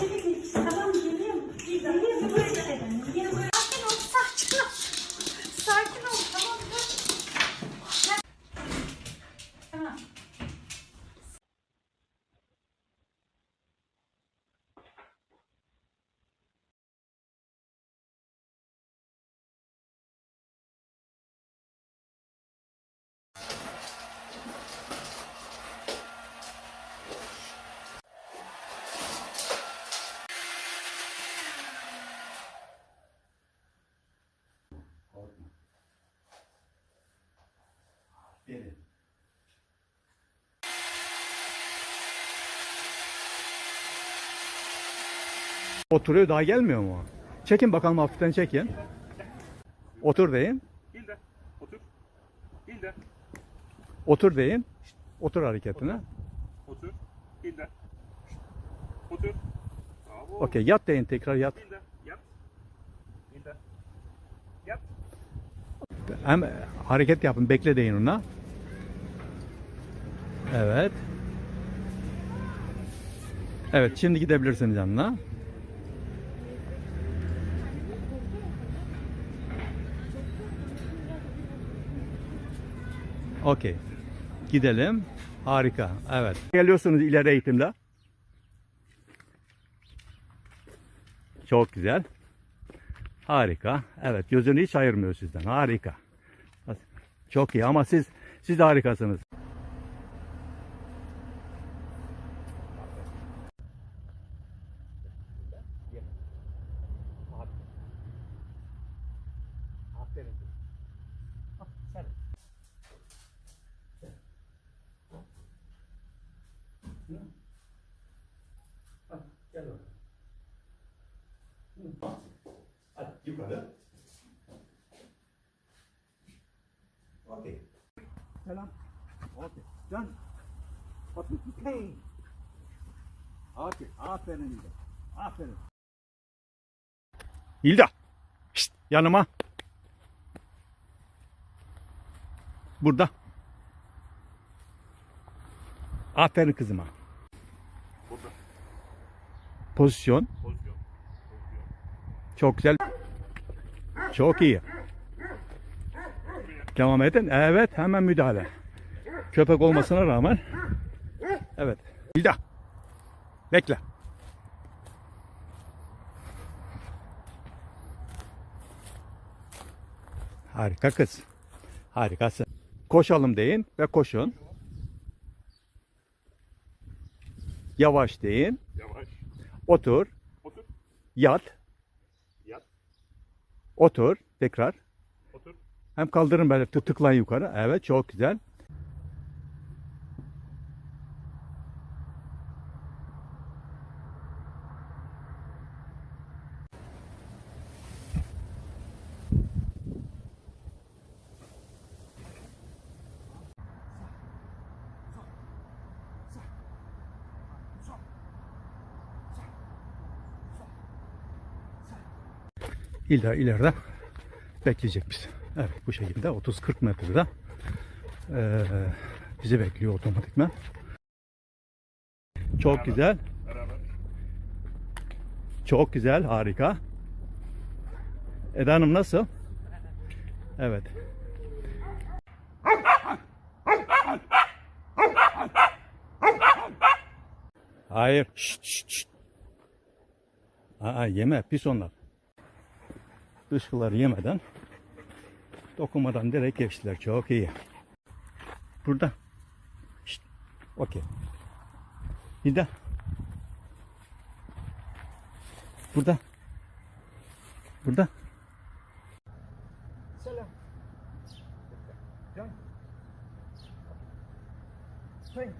Çevik tamam geliyorum. Geliyorum buraya gidelim. Geliyorum buraya. Sakin ol, sakin ol. Oturuyor daha gelmiyor mu? Çekin bakalım hafiften çekin. Otur deyin. Hilde. Otur. Hilde. Otur deyin. Otur hareketine. Otur. Hilde. Otur. Okey yat deyin tekrar yat. Hilde. Yat. Hilde. Yat. Hem hareket yapın bekle deyin ona. Evet. Evet şimdi gidebilirsiniz yanına. Okey. Gidelim. Harika. Evet. Geliyorsunuz ileri eğitimde. Çok güzel. Harika. Evet gözünü hiç ayırmıyor sizden. Harika. Çok iyi ama siz siz de harikasınız. Hadi yukarı. Okey. Selam. Okey. Can. The pain? Okey. Aferin Hilda. Aferin. Hilda. Şşt, yanıma. Burada. Aferin kızıma. Burada. Pozisyon. Pozisyon. Çok güzel. Çok iyi. Devam edin. Evet hemen müdahale. Köpek olmasına rağmen. Evet. Hilda. Bekle. Harika kız. Harikasın. Koşalım deyin ve koşun. Yavaş deyin. Yavaş. Otur. Otur. Yat. Yat. Otur. Tekrar. Otur. Hem kaldırın böyle tık- tıklayın yukarı. Evet çok güzel. İlla ileride bekleyecek bizi. Evet bu şekilde 30-40 metrede eee, bizi bekliyor otomatikman. Çok güzel. Beraber. Çok güzel. Harika. Eda Hanım nasıl? Evet. Hayır. Şşt, şşt, şşt. Aa, yeme. Pis onlar. Dışkıları yemeden dokunmadan direkt geçtiler. Çok iyi. Burada. Şşt. Okey. Hilda. Burada. Burada. Selam. Can. Swing.